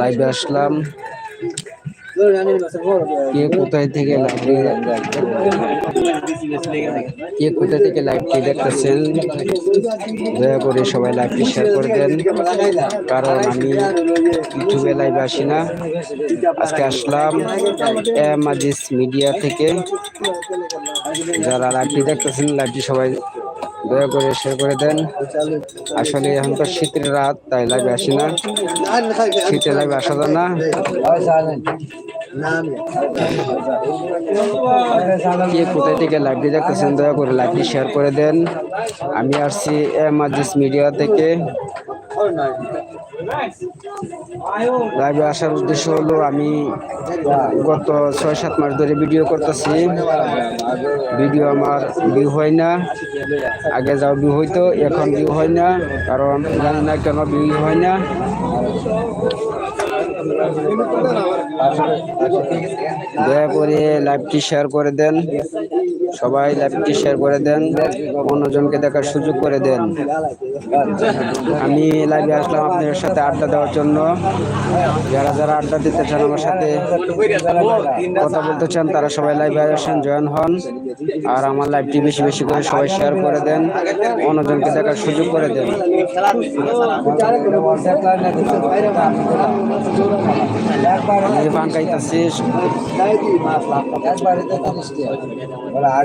লাইভে আসলাম। কে কোথায় থেকে লাইভে কে কোথায় থেকে লাইভটি দেখতেছেন? দয়া করে সবাই লাইভটি শেয়ার করে দেন। কারণ আমি ইউটিউবে লাইভে আসি না। আজকে আসলাম মাজিস মিডিয়া থেকে। যারা লাইভটি দেখতেছেন লাইভটি সবাই দয়া করে শেয়ার করে দেন। আসলে এখন তো শীতের রাত, তাই লাইভে আসি না। শীতে লাইভে আসা যায় না। কে কোথায় থেকে লাইভটি দেখতেছেন, দয়া করে লাইভটি শেয়ার করে দেন। আমি আসছি এমাজিস মিডিয়া থেকে। লাইভে আসার উদ্দেশ্য হলো আমি গত ছয়, সাত মাস ধরে ভিডিও করতেছি। ভিডিও আমার ভিউ হয় না। আগে যাও ভিউ হইতো, এখন ভিউ হয় না, কারণ জানি না কেন ভিউ হয় না। দয়া করে লাইভটি শেয়ার করে দেন। সবাই লাইভটি শেয়ার করে দেন, অন্যজনকে দেখার সুযোগ করে দেন। আমি লাইভে আসলাম আপনাদের সাথে আড্ডা দেওয়ার জন্য। যারা যারা আড্ডা দিতে চান আমার সাথে কথা বলতে চান, তারা সবাই লাইভে আসেন, জয়েন হন। আর আমার লাইভটি বেশি বেশি করে সবাই শেয়ার করে দেন, অন্যজনকে দেখার সুযোগ করে দেন।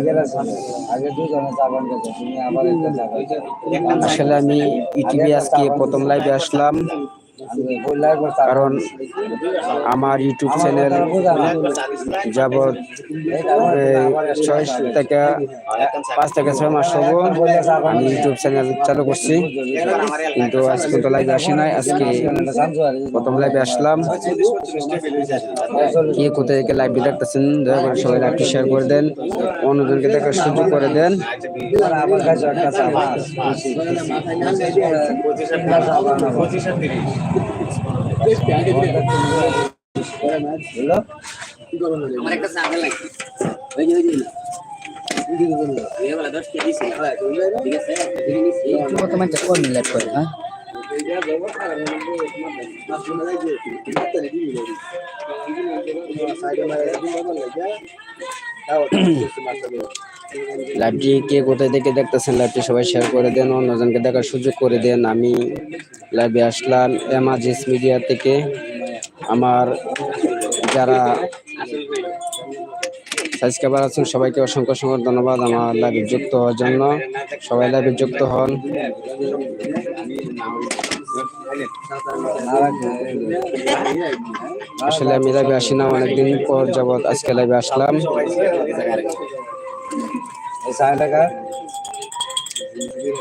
বাঙ্কাইতেছি আসলে আমি ইটিভি আজকে প্রথম লাইভে আসলাম। কারণ আমার ইউটিউব চ্যানেল যাবৎ ছয় থেকে পাঁচ থেকে ছয় মাস হব আমি ইউটিউব চ্যানেল চালু করছি। কিন্তু আজ পর্যন্ত লাইভে আসি নাই। আজকে প্রথম লাইভে আসলাম। কে কোথায় থেকে লাইভ দেখতেছেন, দয়া করে সবাই লাইভটি শেয়ার করে দেন, অন্যজনকে দেখার সুযোগ করে দেন। আমার একটা সাগর লাগছে ওই যে ওই যে বর্তমান কোন মিলাট করে হ্যাঁ লাইভটি কে কোথায় থেকে দেখতেছেন? লাইভটি সবাই শেয়ার করে দেন, অন্যজনকে দেখার সুযোগ করে দেন। আমি লাইভে আসলাম এমাজিস মিডিয়া থেকে। আমার যারা সাবস্ক্রাইবার আছেন, সবাইকে অসংখ্য অসংখ্য ধন্যবাদ আমার লাইভে যুক্ত হওয়ার জন্য। সবাই লাইভে যুক্ত হন। আসলে আমি লাইভে আসি না, অনেকদিন পর যাবৎ আজকে লাইভে আসলাম।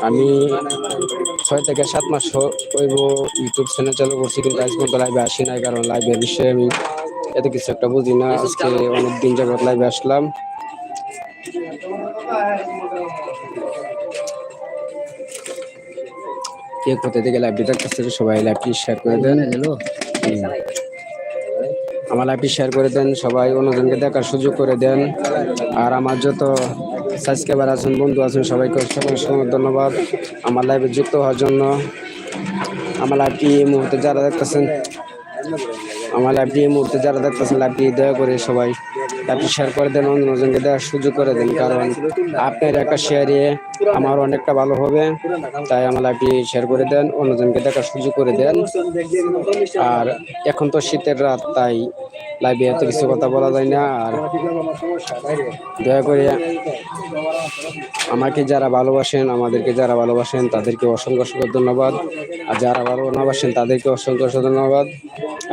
আমি ছয় থেকে সাত মাস হইব ইউটিউব চ্যানেল চালু করছি, কিন্তু আজ পর্যন্ত লাইভে আসি নাই, কারণ লাইভের বিষয়ে আমি এত কিছু একটা বুঝি না। আজকে অনেক দিন যাবৎ লাইভে আসলাম। কে কোথা থেকে লাইভটি দেখতেছে, সবাই লাইভটি শেয়ার করে দেন। আমার লাইভটি শেয়ার করে দেন, সবাই অন্যজনকে দেখার সুযোগ করে দেন। আর আমার যত সাবস্ক্রাইবার আছেন, বন্ধু আছেন সবাইকে অসংখ্য ধন্যবাদ আমার লাইভে যুক্ত হওয়ার জন্য। আমার লাইভটি এই মুহূর্তে যারা দেখতেছেন, আমার লাইভটি এই মুহূর্তে যারা দেখতেছেন লাইভটি দয়া করে সবাই লাইভটি শেয়ার করে দেন অন্যজনকে দেওয়ার সুযোগ করে দেন, কারণ আপনার একটা শেয়ারে আমার অনেকটা ভালো হবে, তাই আমার লাইভটি শেয়ার করে দেন অন্যজনকে দেখার সুযোগ করে দেন। আর এখন তো শীতের রাত, তাই লাইভে এত কিছু কথা বলা যায় না, আর দয়া করে আমাকে যারা ভালোবাসেন, আমাদেরকে যারা ভালোবাসেন, তাদেরকে অসংখ্য অসংখ্য ধন্যবাদ। আর যারা ভালোবাসেন তাদেরকে অসংখ্য অসংখ্য ধন্যবাদ।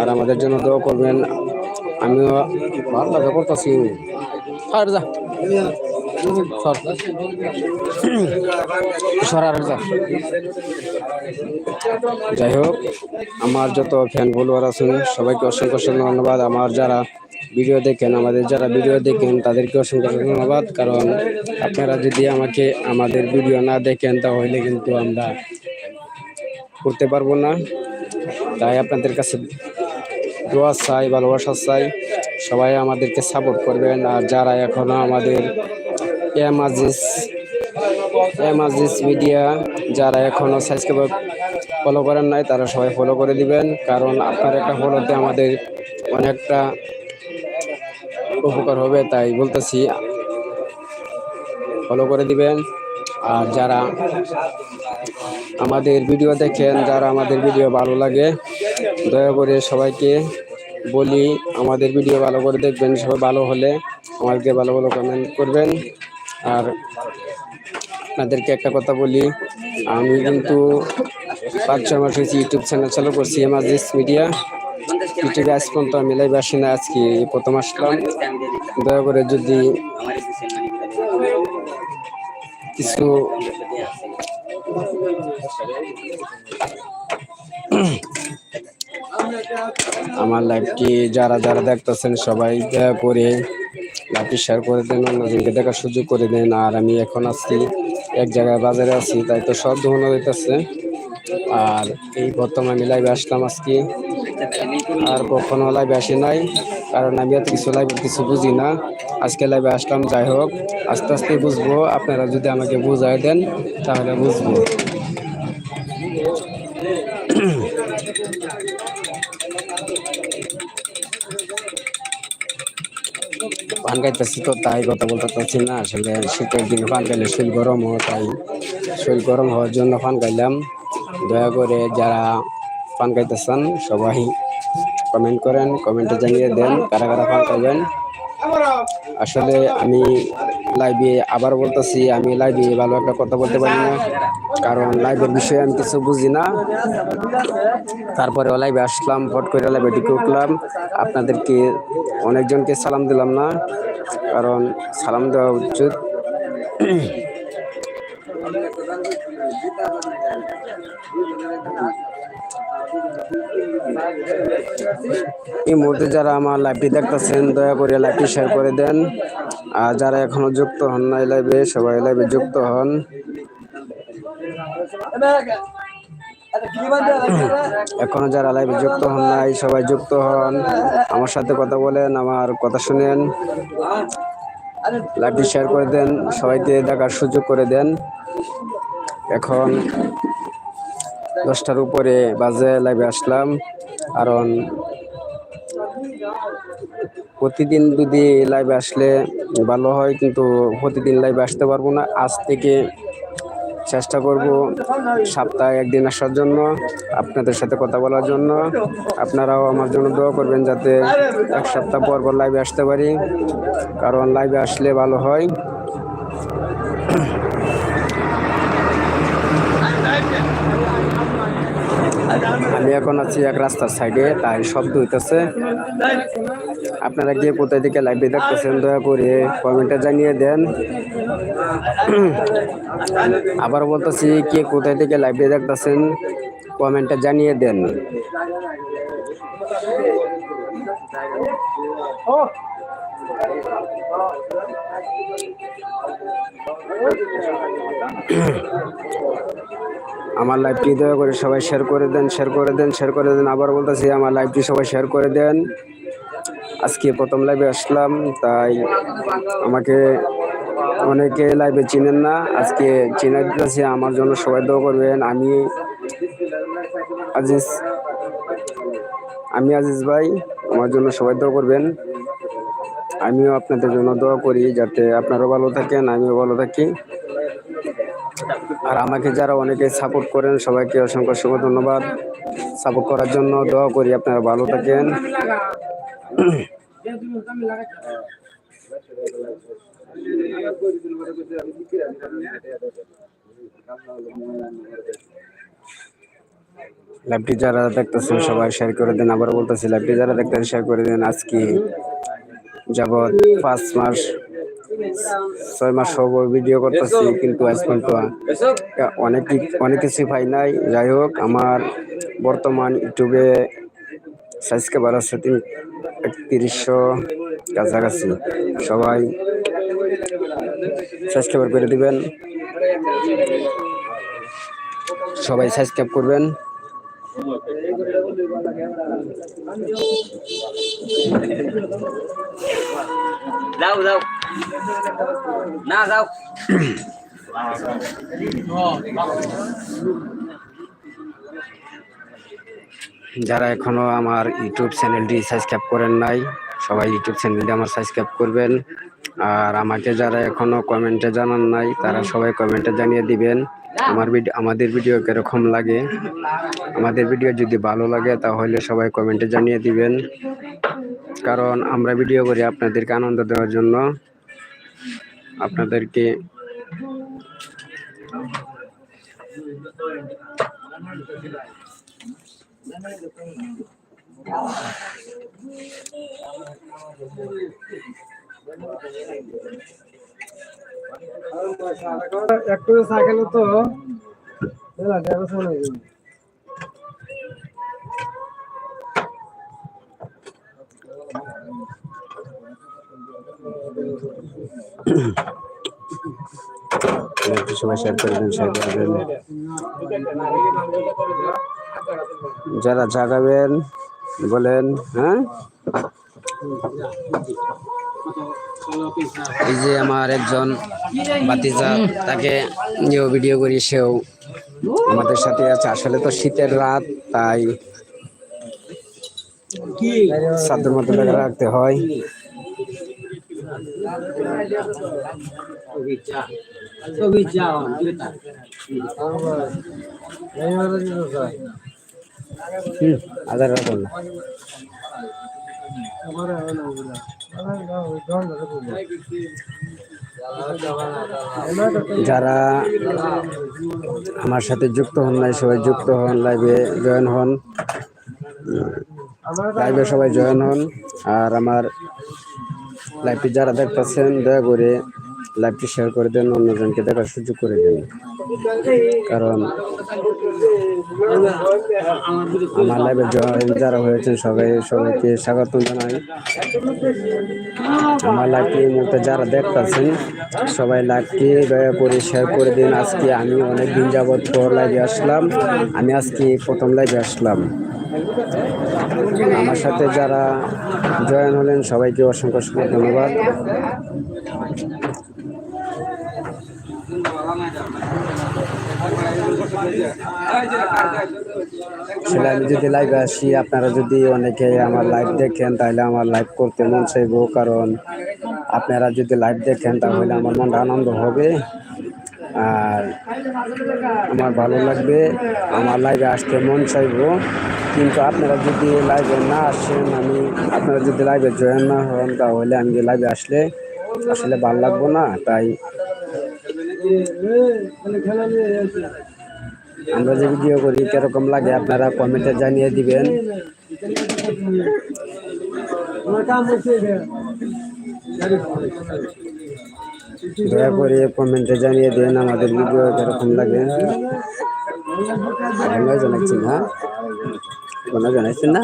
আর আমাদের জন্য দোয়া করবেন আমিও ভালো লাগে করতেছি আর যা। যাই হোক, আমার যত ফ্যান ফলোয়ার আছেন সবাইকে অসংখ্য অসংখ্য ধন্যবাদ। আমার যারা ভিডিও দেখেন, আমাদের যারা ভিডিও দেখেন, তাদেরকে অসংখ্য ধন্যবাদ। কারণ আপনারা যদি আমাকে আমাদের ভিডিও না দেখেন, তাহলে কিন্তু আমরা করতে পারব না। তাই আপনাদের কাছে দোয়া চাই, ভালোবাসা চাই, সবাই আমাদেরকে সাপোর্ট করবেন। আর যারা এখনও আমাদের এমাজিস এমাজিস মিডিয়া, যারা এখনও সাবস্ক্রাইব ফলো করেন নাই, তারা সবাই ফলো করে দিবেন। কারণ আপনার একটা ফলোতে আমাদের অনেকটা উপকার হবে, তাই বলতেছি ফলো করে দিবেন। আর যারা আমাদের ভিডিও দেখেন, যারা আমাদের ভিডিও ভালো লাগে, দয়া করে সবাইকে বলি, আমাদের ভিডিও ভালো করে দেখবেন, সবাই ভালো হলে আমাদেরকে ভালো ভালো কমেন্ট করবেন। আর আপনাদেরকে একটা কথা বলি, আমি কিন্তু পাঁচ, ছয় মাস হয়েছি ইউটিউব চ্যানেল চালু করছি এমাজিস মিডিয়া ইউটিউবে আজ পর্যন্ত আমি লাইভ আসি না, আজকে প্রথম আসলাম। দয়া করে যদি কিছু আমার লাইভটি যারা যারা দেখতেছেন সবাই দয়া করে লাইভটি শেয়ার করে দেন, অন্যজনকে দেখার সুযোগ করে দেন। আর আমি এখন আছি, এক জায়গায় বাজারে আছি, তাই তো সব ধোয়ানো হইতেছে। আর এই বর্তমানে আমি লাইভে আসলাম আজকে। আর কখনো লাইভে আসি নাই, কারণ আমি এত কিছু লাইভ কিছু বুঝি না। আজকে লাইভে আসলাম, যাই হোক, আস্তে আস্তে বুঝব। আপনারা যদি আমাকে বুঝাই দেন, তাহলে বুঝব। পান খাইতেছি তো, তাই কথা বলতে পারছি না। আসলে শীতের দিন পান খাইলে শরীর গরম হয়, তাই শরীর গরম হওয়ার জন্য পান খাইলাম। দয়া করে যারা পান খাইতেছেন, সবাই কমেন্ট করেন কমেন্টে জানিয়ে দেন, কারা কারা পান খাইবেন আসলে আমি লাইভে আবার বলতেছি, আমি লাইভে ভালো একটা কথা বলতে পারি না। কারণ লাইভের বিষয়ে আমি কিছু বুঝি না। তারপরে লাইভে আসলাম ফট করে লাইভে ঢুকে উঠলাম। আপনাদেরকে অনেকজনকে সালাম দিলাম না। কারণ সালাম দেওয়া উচিত। এই মুহূর্তে যারা আমার লাইভটি দেখতেছেন, দয়া করে লাইভটি শেয়ার করে দেন। আর যারা এখনও যুক্ত হন না লাইভে সবাই লাইভে যুক্ত হন। এখনও যারা লাইভে যুক্ত হন নাই, সবাই যুক্ত হন। আমার সাথে কথা বলেন, আমার কথা শুনেন। লাইভটি শেয়ার করে দেন, সবাইকে দেখার সুযোগ করে দেন। এখন দশটার উপরে বাজে লাইভে আসলাম। কারণ প্রতিদিন যদি লাইভে আসলে ভালো হয়, কিন্তু প্রতিদিন লাইভে আসতে পারব না। আজ থেকে চেষ্টা করব সপ্তাহে একদিন আসার জন্য, আপনাদের সাথে কথা বলার জন্য। আপনারাও আমার জন্য দোয়া করবেন যাতে এক সপ্তাহ পর পর লাইভে আসতে পারি। কারণ লাইভে আসলে ভালো হয়। আমি এখন আছি এক রাস্তার সাইডে, তাই শব্দ হইতেছে। আপনারা গিয়ে কোথায় থেকে লাইভে দেখতেছেন, দয়া করে কমেন্টে জানিয়ে দেন। আবার বলতেছি, কে কোথায় থেকে লাইভে দেখতেছেন কমেন্টে জানিয়ে দেন। আমার লাইভটি দয়া করে সবাই শেয়ার করে দেন শেয়ার করে দেন শেয়ার করে দেন। আবার বলতেছি, আমার লাইভটি সবাই শেয়ার করে দেন। আজকে প্রথম লাইভে আসলাম, তাই আমাকে অনেকে লাইভে চিনেন না। আজকে চিনে দিতেছি, আমার জন্য সবাই দোয়া করবেন। আমি আজিজ আমি আজিজ ভাই, আমার জন্য সবাই দোয়া করবেন। আমিও আপনাদের জন্য দোয়া করি যাতে আপনারাও ভালো থাকেন, আমিও ভালো থাকি। আর আমাকে যারা অনেকে সাপোর্ট করেন, সবাইকে অসংখ্য অসংখ্য ধন্যবাদ। সাপোর্ট করার জন্য দোয়া করি আপনারা ভালো থাকেন। লাইভটি যারা দেখতেছেন, সবাই শেয়ার করে দেন। আবার বলতেছি লাইভটি যারা দেখতেছেন শেয়ার করে দেন। আজকে যাবৎ পাঁচ মাস, ছয় মাস হব ভিডিও করতেছি, কিন্তু আজ পর্যন্ত অনেক অনেক কিছু পাই নাই। যাই হোক, আমার বর্তমান ইউটিউবে সাবস্ক্রাইবার আছে তিন একত্রিশশো কাছাকাছি। সবাই সাবস্ক্রাইবার করে দিবেন। সবাই সাবস্ক্রাইব করবেন। যাও যাও। না, যাও। যারা এখনও আমার ইউটিউব চ্যানেলটি সাবস্ক্রাইব করেন নাই, সবাই ইউটিউব চ্যানেলটি আমার সাবস্ক্রাইব করবেন। আর আমাকে যারা এখনও কমেন্টে জানান নাই, তারা সবাই কমেন্টে জানিয়ে দিবেন। আমার ভিডিও আমাদের ভিডিও কীরকম লাগে? আমাদের ভিডিও যদি ভালো লাগে, তাহলে সবাই কমেন্টে জানিয়ে দিবেন। কারণ আমরা ভিডিও করি আপনাদেরকে আনন্দ দেওয়ার জন্য। আপনাদেরকে একটু সাইকেল তো সবাই শেয়ার করে দেন শেয়ার করে দেন। যারা জাগাবেন বলেন হ্যাঁ? এই যে আমার একজন বাতিজা তাকে নিয়েও ভিডিও করি, সেও আমাদের সাথে আছে। আসলে তো শীতের রাত, তাই সাধ্যের মতো রাখতে হয়। আধার রাখুন যারা আমার সাথে যুক্ত হন নাই, সবাই যুক্ত হন লাইভে জয়েন হন। লাইভে সবাই জয়েন হন। আর আমার লাইভটি যারা দেখতেছেন, দয়া করে লাইভটি শেয়ার করে দেন, অন্যজনকে দেখার সুযোগ করে দেন। কারণ আমার লাইভে যারা হয়েছেন সবাই সবাইকে স্বাগত জানাই। আমার লাইভটি এই মুহূর্তে যারা দেখতেছেন, সবাই লাইভটি দয়া করে শেয়ার করে দিন। আজকে আমি অনেক দিন যাবৎ পর লাইভে আসলাম। আমি আজকে প্রথম লাইভে আসলাম। আমার সাথে যারা জয়েন হলেন, সবাইকে অসংখ্য অসংখ্য ধন্যবাদ। আসলে আমি যদি লাইভে আসি। আপনারা যদি অনেকে আমার লাইভ দেখেন, তাহলে আমার লাইভ করতে মন চাইব। কারণ আপনারা যদি লাইভ দেখেন, তাহলে আমার মনটা আনন্দ হবে। আর আমার ভালো লাগবে, আমার লাইভে আসতে মন চাইব। কিন্তু আপনারা যদি লাইভে না আসেন, আমি, আপনারা যদি লাইভে জয়েন না হন, তাহলে আমি লাইভে আসলে আসলে ভালো লাগবো না। তাই আমরা যে ভিডিও করি, কীরকম লাগে আপনারা কমেন্টে জানিয়ে দিবেন। দয়া করে কমেন্টে জানিয়ে দেন আমাদের ভিডিও কীরকম লাগে। এখনও জানাচ্ছেন না। এখনও জানাচ্ছেন না?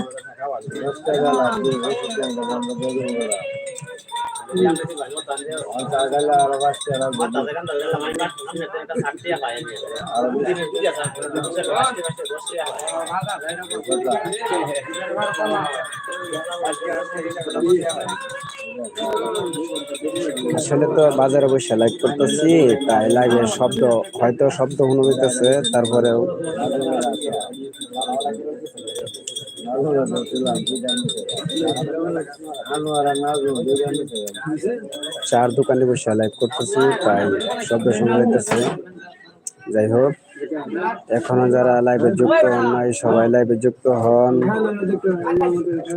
আসলে তো বাজারে বসে লাইভ করতেছি তাই লাইভে শব্দ হয়তো শব্দ হইতেছে তারপরেও চার দোকানে বসে লাইভ করতেছি, প্রায় শব্দ শোনা যাইতেছে। যাই হোক, এখনও যারা লাইভে যুক্ত হন নাই, সবাই লাইভে যুক্ত হন।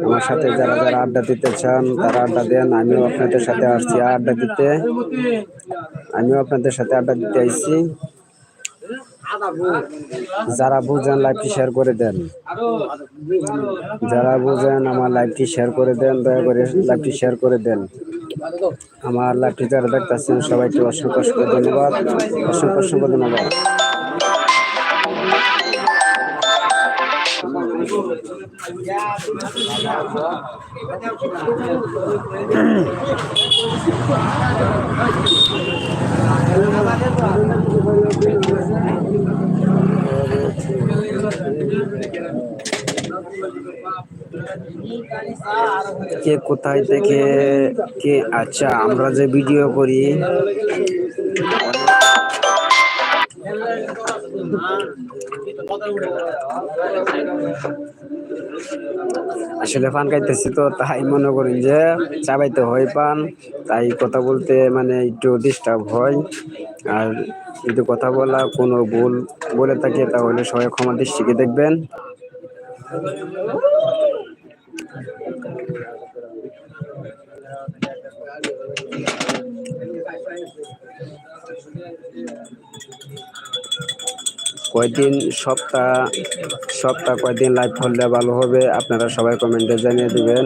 আমার সাথে যারা যারা আড্ডা দিতে চান, তারা আড্ডা দেন। আমিও আপনাদের সাথে আসছি আড্ডা দিতে। আমিও আপনাদের সাথে আড্ডা দিতে আইছি। যারা বুঝেন লাইভটি শেয়ার করে দেন। যারা বুঝেন আমার লাইভটি শেয়ার করে দেন, দয়া করে লাইভটি শেয়ার করে দেন। আমার লাইভটি যারা দেখতেছেন, সবাইকে অসংখ্য অসংখ্য ধন্যবাদ। অসংখ্য অসংখ্য ধন্যবাদ। কে কোথায় থেকে কে আচ্ছা আমরা যে ভিডিও করি। আসলে পান খাইতেছি তো, তাই মনে করেন যে চাবাইতে হয় পান, তাই কথা বলতে মানে একটু ডিস্টার্ব হয়। আর যদি কথা বলা কোনো ভুল বলে থাকে তাহলে সবাই ক্ষমা দৃষ্টিকে দেখবেন। কয়দিন সপ্তাহ সপ্তাহ কয়দিন লাইভ করলে ভালো হবে? আপনারা সবাই কমেন্টে জানিয়ে দিবেন।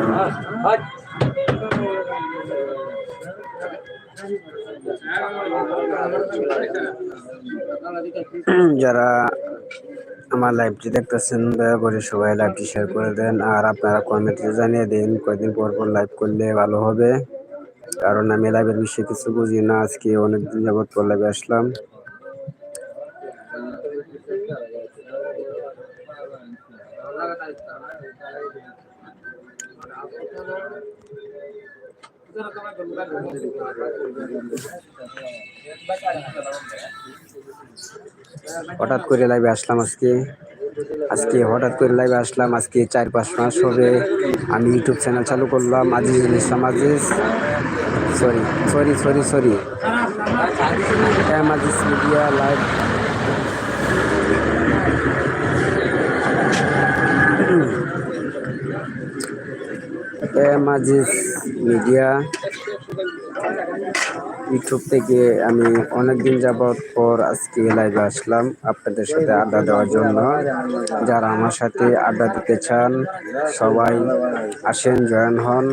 যারা আমার লাইভটি দেখতেছেন, দয়া করে সবাই লাইভটি শেয়ার করে দেন। আর আপনারা কমেন্টে জানিয়ে দিন, কয়দিন পর পর লাইভ করলে ভালো হবে। কারণ আমি লাইভের বিষয়ে কিছু বুঝি না, আজকে অনেকদিন যাবত পর লাইভে আসলাম। হঠাৎ করে লাইভে আসলাম আজকে। আজকে হঠাৎ করে লাইভে আসলাম, আজকে চার পাঁচ মাস হবে। আমি ইউটিউব চ্যানেল চালু করলাম, Azizul Islam Aziz. Sorry sorry sorry sorry M Aziz media live M Aziz media YouTube থেকে আমি অনেকদিন যাবত পর আজকে লাইভে আসলাম আপনাদের সাথে আড্ডা দেওয়ার জন্য। যারা আমার সাথে আড্ডা দিতে চান, সবাই আসেন, জয়েন হন,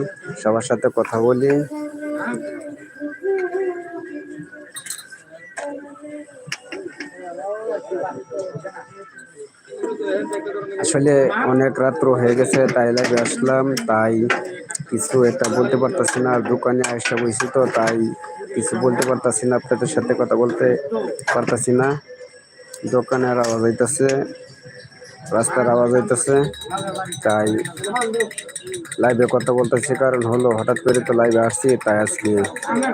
সবার সাথে কথা বলি। আসলে অনেক রাত্র হয়ে গেছে, তাই লাইভে আসলাম, তাই কিছু এটা বলতে পারতেছি না দোকানে আসা বসি তো, তাই কিছু বলতে পারতেছি না, আপনাদের সাথে কথা বলতে পারতেছি না। দোকানের আওয়াজ হইতেছে। রাস্তার আওয়াজ হইতেছে। তাই লাইভে কথা বলতেছি, কারণ হলো হঠাৎ করে তো লাইভে আসছি, তাই আজকে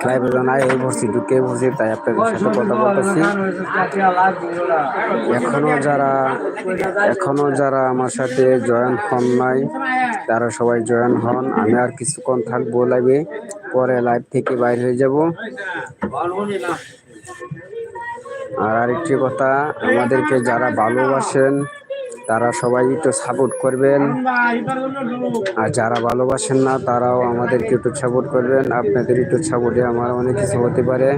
লাইভে আয় এই বসছি ঢুকে বসছি তাই আপনাদের সাথে কথা বলতেছি। এখনও যারা এখনও যারা আমার সাথে জয়েন হন নাই, তারা সবাই জয়েন হন। আমি আর কিছুক্ষণ থাকব লাইভে পরে লাইভ থেকে বাইরে হয়ে যাব। আর আরেকটি কথা, আমাদেরকে যারা ভালোবাসেন তারা সবাই একটু সাপোর্ট করবেন। আর যারা ভালোবাসেন না, তারাও আমাদেরকে একটু সাপোর্ট করবেন। আপনাদের একটু সাপোর্টে আমার অনেক কিছু হতে পারে।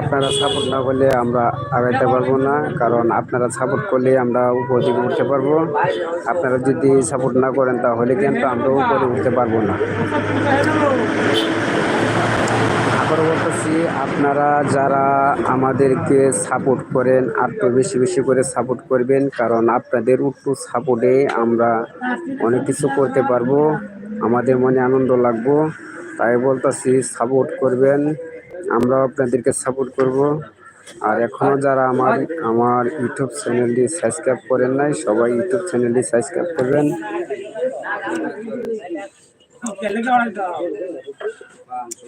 আপনারা সাপোর্ট না করলে আমরা আগাইতে পারব না, কারণ আপনারা সাপোর্ট করলে আমরা উপর দিকে উঠতে পারব। আপনারা যদি সাপোর্ট না করেন, তাহলে কিন্তু আমরা উপরে উঠতে পারব না। আবার আপনারা যারা আমাদেরকে সাপোর্ট করেন, আর তো বেশি বেশি করে সাপোর্ট করবেন, কারণ আপনাদের একটু সাপোর্টে আমরা অনেক কিছু করতে পারব, আমাদের মনে আনন্দ লাগবো। তাই বলতেছি সাপোর্ট করবেন, আমরাও আপনাদেরকে সাপোর্ট করব। আর এখনও যারা আমার আমার ইউটিউব চ্যানেলটি সাবস্ক্রাইব করেন নাই, সবাই ইউটিউব চ্যানেলটি সাবস্ক্রাইব করবেন।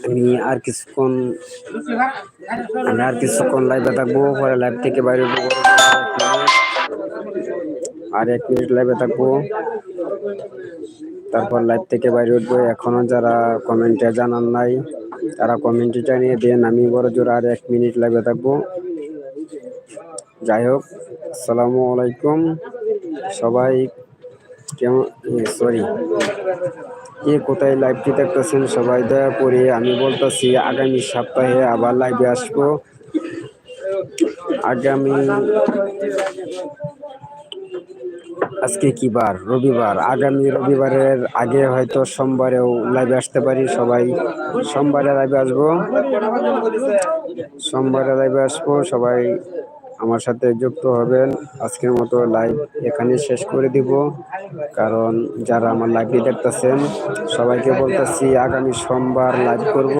আমি আর কিছুক্ষণ, আমি আর কিছুক্ষণ লাইভে থাকব, পরে লাইভ থেকে বাইরে। আর এক মিনিট লাইভে থাকব। তারপর লাইভ থেকে বাইরে উঠবো। এখনও যারা কমেন্টে জানান নাই, তারা কমেন্টে জানিয়ে দেন। আমি বড় জোর আর এক মিনিট লাইভে থাকব। যাই হোক, আসসালামু আলাইকুম। সবাই কেমন সরি কে কোথায় লাইভটি দেখতেছেন? সবাই দয়া করে আমি বলতেছি, আগামী সপ্তাহে আবার লাইভে আসব। আগামী আজকে কি বার? রবিবার। আগামী রবিবারের আগে হয়তো সোমবারেও লাইভে আসতে পারি। সবাই সোমবারে লাইভে আসব। সোমবারে লাইভে আসব। সবাই আমার সাথে যুক্ত হবেন। আজকের মতো লাইভ এখানে শেষ করে দিব। কারণ যারা আমার লাইভটি দেখতেছেন, সবাইকে বলতেছি আগামী সোমবার লাইভ করব।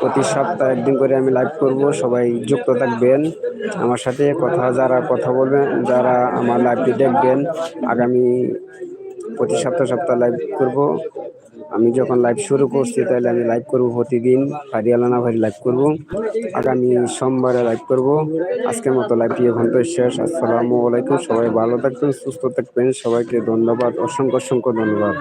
প্রতি সপ্তাহে একদিন করে আমি লাইভ করব। সবাই যুক্ত থাকবেন। আমার সাথে কথা, যারা কথা বলবেন, যারা আমার লাইভটি দেখবেন, আগামী প্রতি সপ্তাহ সপ্তাহ লাইভ করব। আমি যখন লাইভ শুরু করছি, তাহলে আমি লাইভ করব প্রতিদিন। ফারিয়ালা না ভারি লাইভ করব। আগামী সোমবারে লাইভ করব। আজকের মতো লাইভটি এখন তো শেষ। আসসালামু আলাইকুম। সবাই ভালো থাকবেন, সুস্থ থাকবেন। সবাইকে ধন্যবাদ, অসংখ্য অসংখ্য ধন্যবাদ।